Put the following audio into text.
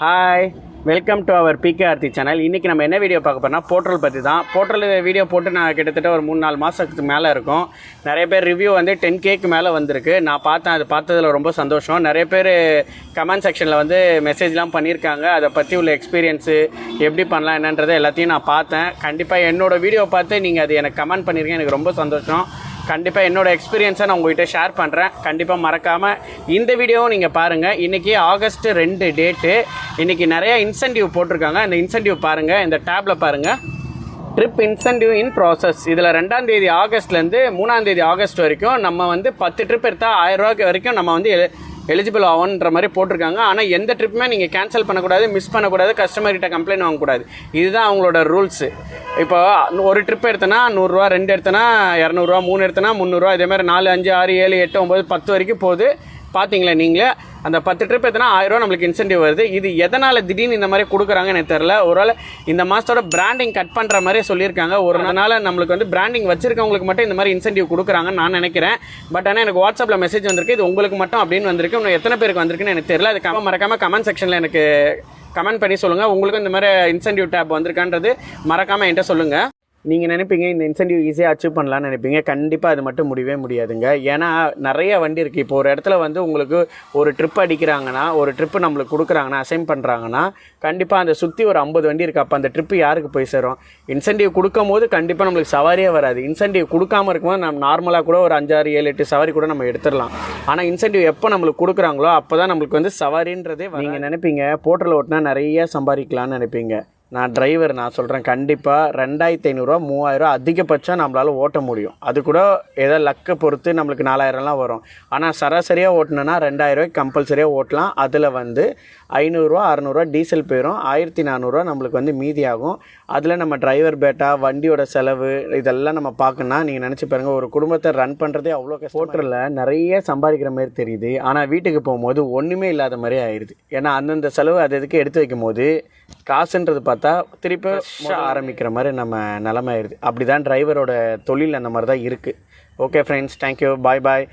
Hi welcome to our PK Aarthi channel இன்றைக்கி நம்ம என்ன வீடியோ பார்க்க போனால் போர்ட்டல் பற்றி தான் போர்ட்டல் வீடியோ போட்டு நான் கிட்டத்தட்ட ஒரு மூணு நாலு மாதத்துக்கு மேலே இருக்கும். நிறைய பேர் ரிவ்யூ வந்து டென் கேக்கு மேலே வந்திருக்கு. நான் பார்த்தேன் அது பார்த்ததில் ரொம்ப சந்தோஷம். நிறைய பேர் கமெண்ட் செக்ஷனில் வந்து மெசேஜ்லாம் பண்ணியிருக்காங்க. அதை பற்றி உள்ள எக்ஸ்பீரியன்ஸு எப்படி பண்ணலாம் என்னன்றதை எல்லாத்தையும் நான் பார்த்தேன். கண்டிப்பாக என்னோடய வீடியோ பார்த்து நீங்கள் அது எனக்கு கமெண்ட் பண்ணியிருக்கீங்க எனக்கு ரொம்ப சந்தோஷம். கண்டிப்பாக என்னோட எக்ஸ்பீரியன்ஸை நான் உங்கள்கிட்ட ஷேர் பண்ணுறேன் கண்டிப்பாக மறக்காமல் இந்த வீடியோவும் நீங்கள் பாருங்கள் இன்றைக்கி ஆகஸ்ட் ரெண்டு டேட்டு இன்றைக்கி நிறையா இன்சென்டிவ் போட்டிருக்காங்க. இந்த இன்சென்டிவ் பாருங்கள் இந்த டேப்பில் பாருங்கள் ட்ரிப் இன்சென்டிவ் இன் ப்ராசஸ் இதில் ரெண்டாம் தேதி ஆகஸ்ட்லேருந்து மூணாம் தேதி ஆகஸ்ட் வரைக்கும் நம்ம வந்து பத்து ட்ரிப் எடுத்தால் ஆயிரம் ரூபாய்க்கு வரைக்கும் நம்ம வந்து எலிஜிபிள் ஆகுன்ற மாதிரி போட்டிருக்காங்க. ஆனால் எந்த ட்ரிப்புமே நீங்கள் கேன்சல் பண்ணக்கூடாது மிஸ் பண்ணக்கூடாது கஸ்டமர்கிட்ட கம்ப்ளைண்ட் வாங்கக்கூடாது. இதுதான் அவங்களோட ரூல்ஸு இப்போ ஒரு ட்ரிப் எடுத்தனா நூறுரூவா ரெண்டு எடுத்தனா இரநூறுவா மூணு எடுத்தனா முந்நூறுரூவா இதே மாதிரி நாலு அஞ்சு ஆறு ஏழு எட்டு ஒம்பது பத்து வரைக்கும் போகுது. பார்த்தீங்களா நீங்களே? அந்த பத்து ட்ரிப் எத்தனா ஆயிரம் நம்மளுக்கு இன்சென்டிவ் வருது. இது எதனால் திடீர்னு இந்த மாதிரி கொடுக்குறாங்கன்னு எனக்கு தெரில ஒருவேளை இந்த மாதத்தோட பிராண்டிங் கட் பண்ணுற மாதிரி சொல்லியிருக்காங்க. ஒரு நாள் நம்மளுக்கு வந்து பிராண்டிங் வச்சிருக்கவங்களுக்கு மட்டும் இந்த மாதிரி இன்சென்டிவ் கொடுக்குறாங்கன்னு நான் நினைக்கிறேன். பட் ஆனால் எனக்கு வாட்ஸ்அப்பில் மெசேஜ் வந்திருக்கு. இது உங்களுக்கு மட்டும் அப்படின்னு வந்திருக்கு. இன்னும் எத்தனை பேருக்கு வந்திருக்குன்னு எனக்கு தெரியல. அது கம மறக்காமல் கமெண்ட் செக்ஷனில் எனக்கு கமெண்ட் பண்ணி சொல்லுங்கள் உங்களுக்கும் இந்த மாதிரி இன்சென்டிவ் டேப் வந்திருக்கான்றது மறக்காமல் என்கிட்ட சொல்லுங்கள் நீங்கள் நினைப்பீங்க இந்த இன்சென்டிவ் ஈஸியாக அச்சீவ் பண்ணலான்னு நினைப்பீங்க. கண்டிப்பாக அது மட்டும் முடியவே முடியாதுங்க. ஏன்னா நிறைய வண்டி இருக்குது இப்போ ஒரு இடத்துல வந்து உங்களுக்கு ஒரு ட்ரிப் அடிக்கிறாங்கன்னா ஒரு ட்ரிப்பு நம்மளுக்கு கொடுக்குறாங்கன்னா அசைன் பண்ணுறாங்கன்னா கண்டிப்பாக அந்த சுற்றி ஒரு ஐம்பது வண்டி இருக்குது அப்போ அந்த ட்ரிப்பு யாருக்கு போய் சேரும்? இன்சென்டிவ் கொடுக்கும் போது கண்டிப்பாக நம்மளுக்கு சவாரியே வராது. இன்சென்டிவ் கொடுக்காம இருக்கும்போது நம்ம நார்மலாக கூட ஒரு அஞ்சாறு ஏழு எட்டு சவாரி கூட நம்ம எடுத்துடலாம். ஆனால் இன்சென்டிவ் எப்போ நம்மளுக்கு கொடுக்குறாங்களோ அப்போ தான் நம்மளுக்கு வந்து சவாரின்றதே நீங்கள் நினைப்பீங்க போர்ட்டல் ஓட்டினா நிறைய சம்பாதிக்கலாம்னு நினைப்பீங்க. நான் டிரைவர் நான் சொல்கிறேன் கண்டிப்பாக ரெண்டாயிரத்தி ஐநூறுரூவா மூவாயிரரூவா அதிகபட்சம் நம்மளால் ஓட்ட முடியும். அது கூட ஏதோ லக்கை பொறுத்து நம்மளுக்கு நாலாயிரம்லாம் வரும். ஆனால் சராசரியாக ஓட்டினோன்னா ரெண்டாயிரரூவாய்க்கு கம்பல்சரியாக ஓட்டலாம். அதில் வந்து ஐநூறுரூவா அறநூறுவா டீசல் போயிடும் ஆயிரத்தி நானூறுரூவா நம்மளுக்கு வந்து மீதியாகும் அதில் நம்ம டிரைவர் பேட்டா வண்டியோட செலவு இதெல்லாம் நம்ம பார்க்கணும்னா நீங்கள் நினச்சி பாருங்கள் ஒரு குடும்பத்தை ரன் பண்ணுறதே அவ்வளோ ஹோட்டலில் நிறைய சம்பாதிக்கிற மாதிரி தெரியுது. ஆனால் வீட்டுக்கு போகும்போது ஒன்றுமே இல்லாத மாதிரி ஆயிடுது ஏன்னா அந்தந்த செலவு அது எதுக்கு எடுத்து வைக்கும் போது காசுன்றது பார்த்து திருப்பி ஆரம்பிக்கிற மாதிரி நம்ம நிலமை ஆயிடுது. அப்படி தான் டிரைவரோட தொழில் அந்த மாதிரி தான் இருக்குது okay friends thank you bye bye